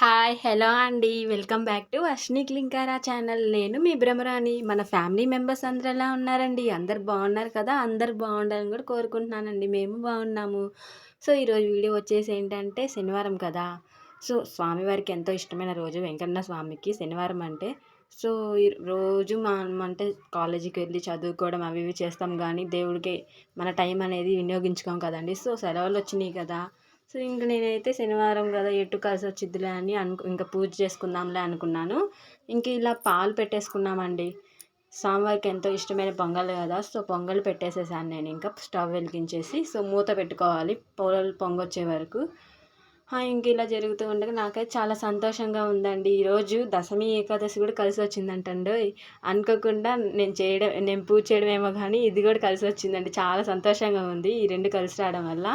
Hi hello అండి. Welcome back to Ashni Klinkaara channel. నేను మీ భ్రమరాని మన ఫ్యామిలీ మెంబర్స్ అందరు ఎలా ఉన్నారండి? అందరు బాగున్నారు కదా? అందరు బాగుండాలని కూడా కోరుకుంటున్నానండి. మేము బాగున్నాము. సో ఈరోజు వీడియో వచ్చేసి ఏంటంటే శనివారం కదా? సో స్వామివారికి ఎంతో ఇష్టమైన రోజు వెంకన్న స్వామికి శనివారం అంటే. సో ఈ రోజు మనం అంటే కాలేజీకి వెళ్ళి చదువుకోవడం అవి ఇవి చేస్తాం కానీ దేవుడికి మన టైం అనేది వినియోగించుకోం కదండి. సో సెలవులు వచ్చినాయి కదా? సో ఇంక నేనైతే శనివారం కదా ఎటు కలిసి వచ్చిద్దిలే అని అనుకు ఇంకా పూజ చేసుకుందాంలే అనుకున్నాను. ఇంక ఇలా పాలు పెట్టేసుకున్నామండి. సాంబార్కి ఎంతో ఇష్టమైన పొంగల్ కదా సో పొంగల్ పెట్టేసేసాను నేను ఇంకా స్టవ్ వెలిగించేసి సో మూత పెట్టుకోవాలి పొగలు పొంగొచ్చే వరకు. ఇంక ఇలా జరుగుతూ ఉండగా నాకైతే చాలా సంతోషంగా ఉందండి. ఈరోజు దశమి ఏకాదశి కూడా కలిసి వచ్చిందంటండి అనుకోకుండా నేను చేయడం నేను పూజ చేయడం ఏమో కానీ ఇది కూడా కలిసి వచ్చిందండి. చాలా సంతోషంగా ఉంది ఈ రెండు కలిసి రావడం వల్ల.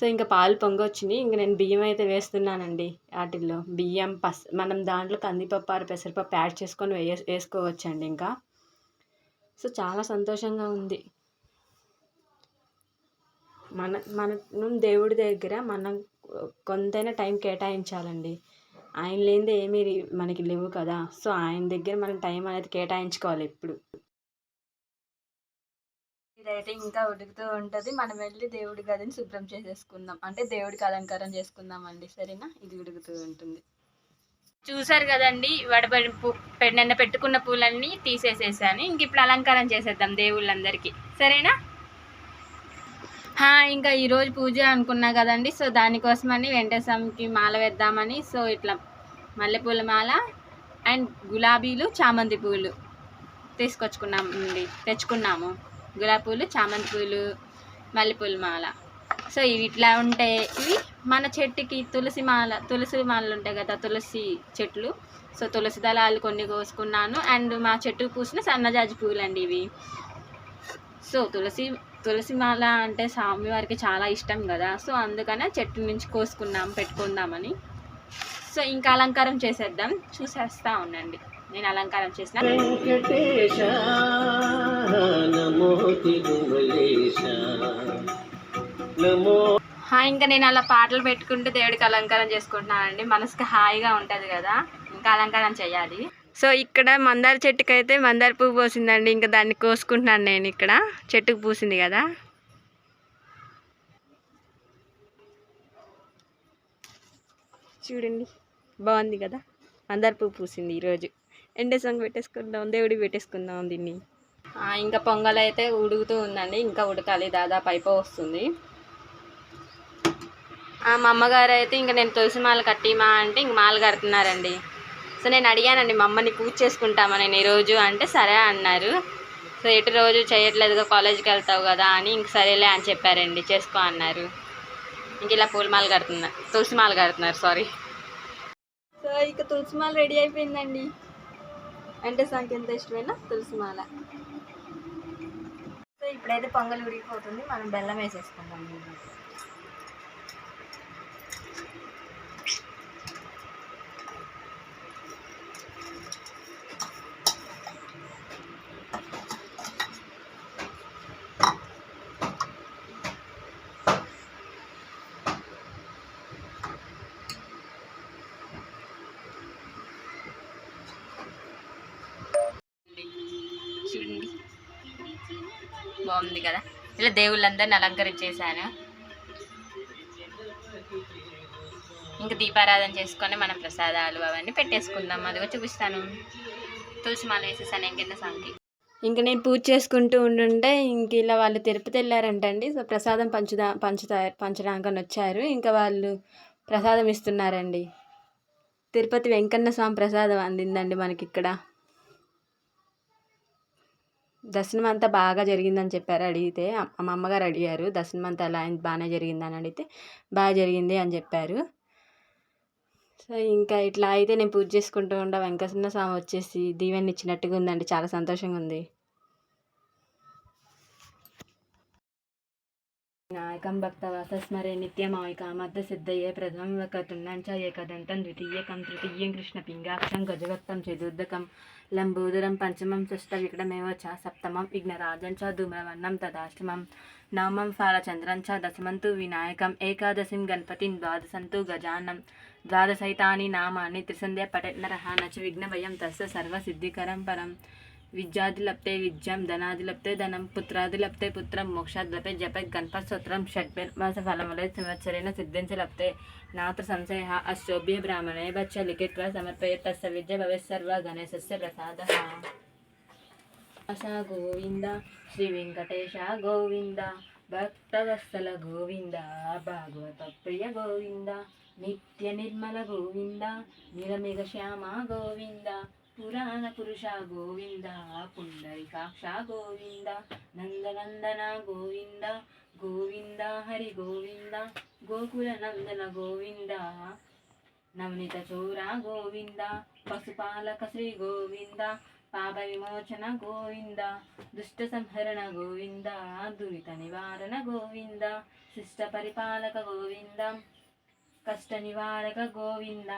సో ఇంకా పాలు పొంగొచ్చినాయి. ఇంక నేను బియ్యం అయితే వేస్తున్నానండి. వాటిల్లో బియ్యం పస్ మనం దాంట్లో కందిపప్పు ఆరు పెసరపప్పు యాడ్ చేసుకొని వేయ వేసుకోవచ్చండి ఇంకా. సో చాలా సంతోషంగా ఉంది. మన మనం దేవుడి దగ్గర మనం కొంతైనా టైం కేటాయించాలండి. ఆయన లేనిదే ఏమీ మనకి లేవు కదా. సో ఆయన దగ్గర మనం టైం అనేది కేటాయించుకోవాలి ఎప్పుడు. అయితే ఇంకా ఉడుకుతూ ఉంటుంది. మనం వెళ్ళి దేవుడి గదిని శుభ్రం చేసేసుకుందాం. అంటే దేవుడికి అలంకారం చేసుకుందాం అండి సరేనా? ఇది ఉడుకుతూ ఉంటుంది. చూసారు కదండి వడబడి నిన్న పెట్టుకున్న పూలన్నీ తీసేసేసాను. ఇంక ఇప్పుడు అలంకారం చేసేద్దాం దేవుళ్ళందరికీ. సరేనా? ఇంకా ఈరోజు పూజ అనుకున్నా కదండి. సో దానికోసమని వెంకటేశ్వరంకి మాల వేద్దామని. సో ఇట్లా మల్లెపూల మాల అండ్ గులాబీలు చామంతి పూలు తీసుకొచ్చుకున్నామండి తెచ్చుకున్నాము. గులాబీ పూలు చామంతి పూలు మల్లెపూల మాల. సో ఇవి ఇట్లా ఉంటే ఇవి మన చెట్టుకి తులసి మాల తులసి మాలలు ఉంటాయి కదా తులసి చెట్లు. సో తులసి దళాలు కొన్ని కోసుకున్నాను. అండ్ మా చెట్టుకు పూసిన సన్నజాజి పూలు అండి ఇవి. సో తులసి తులసి మాల అంటే స్వామివారికి చాలా ఇష్టం కదా. సో అందుకనే చెట్టు నుంచి కోసుకున్నాం పెట్టుకుందామని. సో ఇంకా అలంకారం చేసేద్దాం. చూసేస్తా ఉండండి. నేను అలంకారం చేసిన. ఇంకా నేను అలా పాటలు పెట్టుకుంటూ దేవుడికి అలంకారం చేసుకుంటున్నానండి. మనసుకి హాయిగా ఉంటుంది కదా ఇంకా అలంకారం చేయాలి. సో ఇక్కడ మందార చెట్టుకి అయితే మందార పువ్వు పోసిందండి. ఇంకా దాన్ని కోసుకుంటున్నాను నేను ఇక్కడ. చెట్టుకు పూసింది కదా. చూడండి బాగుంది కదా. మందార పువ్వు పూసింది ఈరోజు. ఎండే సాంగ్ పెట్టేసుకుందాం దేవుడికి పెట్టేసుకుందాం దీన్ని. ఇంకా పొంగల్ అయితే ఉడుకుతూ ఉందండి ఇంకా ఉడకాలి దాదాపు అయిపో వస్తుంది మా అమ్మగారు అయితే ఇంకా నేను తులసి మాల కట్టిమా అంటే ఇంక మాల కడుతున్నారండి. సో నేను అడిగానండి మా అమ్మని పూజ చేసుకుంటామా నేను ఈరోజు అంటే సరే అన్నారు. సో ఎటు రోజు చేయట్లేదుగా కాలేజీకి వెళ్తావు కదా అని ఇంక సరేలే అని చెప్పారండి చేసుకో అన్నారు. ఇంక ఇలా పూలమాల కడుతున్నారు తులసి మాల కడుతున్నారు సారీ. సో ఇక తులసి మాల రెడీ అయిపోయిందండి. అంటే ఎంత ఇష్టమైన తులసి మాల. సో ఇప్పుడైతే పొంగల్ ఉడికిపోతుంది. మనం బెల్లం వేసేసుకుందాం. బాగుంది కదా. ఇలా దేవుళ్ళందరిని అలంకరించేసాను ఇంకా దీపారాధన చేసుకొని మన ప్రసాదాలు అవన్నీ పెట్టేసుకుందాం. అదిగో చూపిస్తాను. తులసి మాల వేసేసాను ఇంకెన్న సంఖ్య ఇంక నేను పూజ చేసుకుంటూ ఉండుంటే ఇంక ఇలా వాళ్ళు తిరుపతి వెళ్ళారంటండి సో ప్రసాదం పంచుదా పంచుతా పంచడానికి వచ్చారు ఇంకా వాళ్ళు ప్రసాదం ఇస్తున్నారండి. తిరుపతి వెంకన్న స్వామి ప్రసాదం అందిందండి మనకి ఇక్కడ దర్శనం అంతా బాగా జరిగిందని చెప్పారు. అడిగితే మా అమ్మగారు అడిగారు దర్శనం అంతా ఎలా బాగానే జరిగిందని అడిగితే బాగా జరిగింది అని చెప్పారు. సో ఇంకా ఇట్లా అయితే నేను పూజ చేసుకుంటూ ఉండ వెంకటరమణ స్వామి వచ్చేసి దీవెన ఇచ్చినట్టుగా ఉందండి చాలా సంతోషంగా ఉంది నాయకం భక్తవాసస్మరే నిత్యమాయికామర్థ సిద్ధయే ప్రథమం ఒక చ ఏకదంతం ద్వితీయకం తృతీయం కృష్ణ పింగాక్షం గజవక్తం చతుర్దకం లంబోదరం పంచమం షష్ట వికటమేవ చ సప్తమం విఘ్నరాజం చ ధూమ్రవర్ణం తదాష్టమం నవమం ఫాలచంద్రం చ దశమంతు వినాయకం ఏకాదశిం గణపతిం ద్వాదశంతు గజానం ద్వాదశైతాని నామాన్ని త్రిసంధ్య పఠేత్ నరః నచ విఘ్నభయం తస్య సర్వసిద్ధికరం పరం. విద్యాదిలప్తే విద్యం ధనాది లప్తే ధనం పుత్రాది లప్తే పుత్రం మోక్షాది మోక్షాదిలప్తే జపే గణపస్తోత్రం షడ్మాస ఫలములే సంవత్సరేణ సిద్ధించలప్తే నాత్ర సంశయ అశోభ్య బ్రాహ్మణే బచ్చ లిఖిత్వా సమర్పయ తస్య విద్య భవేత్ గణేశస్య ప్రసాద. ఆశ గోవింద శ్రీ వెంకటేశ గోవింద భక్తవత్సల గోవింద భాగవత ప్రియ గోవింద నిత్య నిర్మల గోవింద నిరమిగ శ్యామ గోవింద పురాణ పురుష గోవింద పుండరికాక్ష గోవింద నందనందన గోవింద గోవింద హరి గోవింద గోకుల నందన గోవింద నవనీత చోర గోవింద పశుపాలక శ్రీ గోవింద పాప విమోచన గోవింద దుష్ట సంహరణ గోవింద దురిత నివారణ గోవింద శిష్ట పరిపాలక గోవింద కష్ట నివారక గోవింద.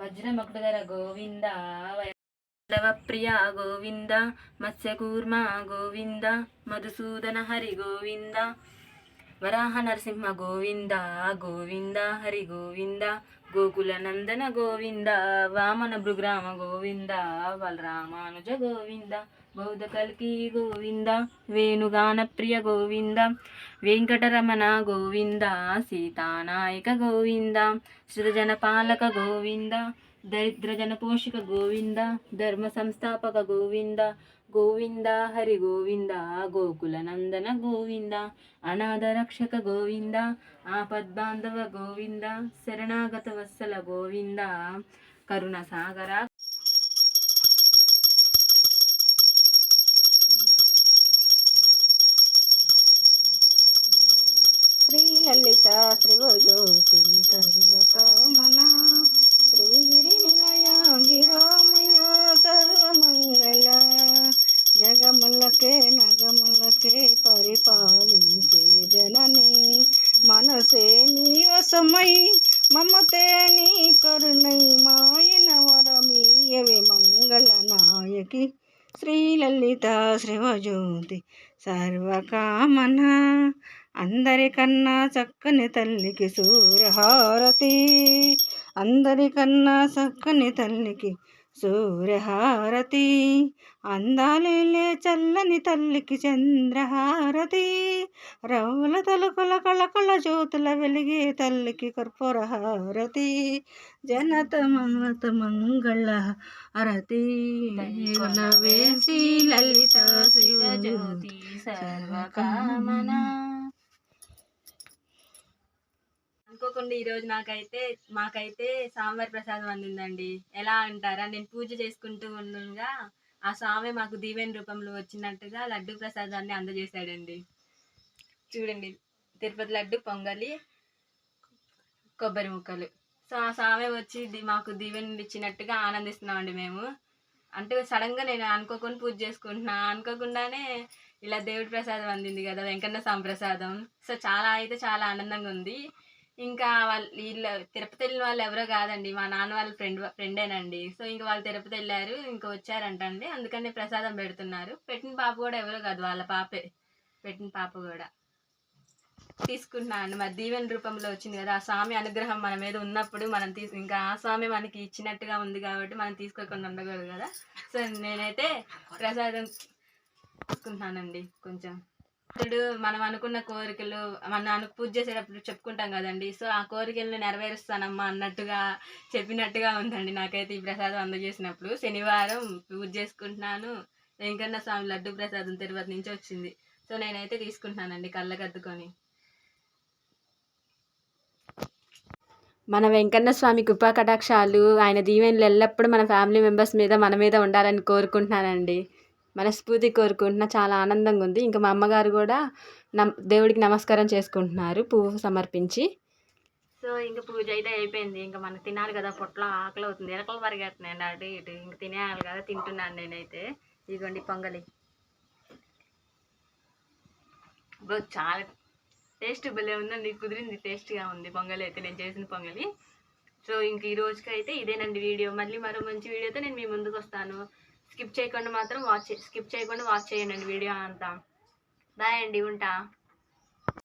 వజ్రమకుటధర గోవింద ప్రియ గోవింద మత్స్యకూర్మ గోవింద మధుసూదన హరి గోవింద వరాహ నరసింహ గోవింద గోవింద హరి గోవింద గోకుల నందన గోవింద వామన భృగ్రామ గోవింద బలరామానుజ గోవింద బౌద్ధ కల్కి గోవింద వేణుగాన ప్రియ గోవింద వెంకటరమణ గోవింద సీతానాయక గోవింద సృజన పాలక గోవింద దరిద్రజన పోషక గోవింద ధర్మ సంస్థాపక గోవింద గోవింద హరి గోవింద గోకుల నందన గోవింద అనాథ రక్షక గోవింద ఆపద్బాంధవ గోవింద శరణాగత వత్సల గోవింద కరుణ సీత శ్రీవజ్యోతి సర్వకామన అందరికన్నా చక్కని తల్లికి సూరహారతి అందరికన్నా చక్కని తల్లికి సూర్యహారతి అందాలేలే చల్లని తల్లికి చంద్రహారతి రవుల తలుకుల కళకళ జ్యోతుల వెలిగే తల్లికి కర్పూరహారతి జనత మమత మంగళ హరతి వేసి లలిత శివజ్యోతి సర్వకామన. అనుకోకుండా ఈరోజు నాకైతే మాకైతే స్వామివారి ప్రసాదం అందిందండి. ఎలా అంటారా? నేను పూజ చేసుకుంటూ ఉండగా ఆ స్వామి మాకు దీవెన రూపంలో వచ్చినట్టుగా లడ్డు ప్రసాదాన్ని అందజేశాడండి. చూడండి తిరుపతి లడ్డు పొంగలి కొబ్బరి ముక్కలు. సో ఆ స్వామి వచ్చి మాకు దీవెన ఇచ్చినట్టుగా ఆనందిస్తున్నామండి మేము. అంటే సడన్గా నేను అనుకోకుండా పూజ చేసుకుంటున్నా అనుకోకుండానే ఇలా దేవుడి ప్రసాదం అందింది కదా వెంకన్న స్వామి ప్రసాదం. సో చాలా అయితే చాలా ఆనందంగా ఉంది. ఇంకా వాళ్ళు వీళ్ళు తిరుపతి వెళ్ళిన వాళ్ళు ఎవరో కాదండి. మా నాన్న వాళ్ళ ఫ్రెండ్ ఫ్రెండేనండి. సో ఇంకా వాళ్ళు తిరుపతి వెళ్ళారు ఇంకా వచ్చారంటండి. అందుకని ప్రసాదం పెడుతున్నారు. పెట్టిన పాప కూడా ఎవరో కాదు వాళ్ళ పాపే. పెట్టిన పాప కూడా. తీసుకున్నాను. మరి దీవెన రూపంలో వచ్చింది కదా ఆ స్వామి అనుగ్రహం మన మీద ఉన్నప్పుడు మనం తీసు ఇంకా ఆ స్వామి మనకి ఇచ్చినట్టుగా ఉంది కాబట్టి మనం తీసుకోకుండా ఉండకూడదు కదా. సో నేనైతే ప్రసాదం తీసుకుంటున్నానండి కొంచెం. ఇప్పుడు మనం అనుకున్న కోరికలు మన పూజ చేసేటప్పుడు చెప్పుకుంటాం కదండి. సో ఆ కోరికలను నెరవేరుస్తానమ్మా అన్నట్టుగా చెప్పినట్టుగా ఉందండి నాకైతే ఈ ప్రసాదం అందజేసినప్పుడు. శనివారం పూజ చేసుకుంటున్నాను. వెంకన్న స్వామి లడ్డు ప్రసాదం తిరుపతి నుంచి వచ్చింది. సో నేనైతే తీసుకుంటున్నానండి కళ్ళకద్దుకొని మన వెంకన్న స్వామి కృపా కటాక్షాలు ఆయన దీవెనలు ఎల్లప్పుడూ మన ఫ్యామిలీ మెంబర్స్ మీద మన మీద ఉండాలని కోరుకుంటున్నానండి. మనస్ఫూర్తి కోరుకుంటున్నా చాలా ఆనందంగా ఉంది. ఇంకా మా అమ్మగారు కూడా నమ్ దేవుడికి నమస్కారం చేసుకుంటున్నారు. పువ్వు సమర్పించి. సో ఇంకా పూజ అయితే అయిపోయింది. ఇంకా మనం తినాలి కదా పొట్ల ఆకలి అవుతుంది. ఎలకలు పరిగెడుతున్నాయండి అటు ఇటు. ఇంక తినేయాలి కదా తింటున్నాను నేనైతే. ఇదిగోండి పొంగలి. బ్రో చాలా టేస్ట్ భలే ఉందండి. కుదిరింది టేస్ట్గా ఉంది పొంగలి అయితే. నేను చేసిన పొంగలి. సో ఇంక ఈ రోజుకి అయితే ఇదేనండి వీడియో. మళ్ళీ మరో మంచి వీడియోతో నేను మీ ముందుకు వస్తాను. స్కిప్ చేయకుండా మాత్రం వాచ్ స్కిప్ చేయకుండా వాచ్ చేయండి వీడియో అంతా. బాయ్ అండి ఉంటా.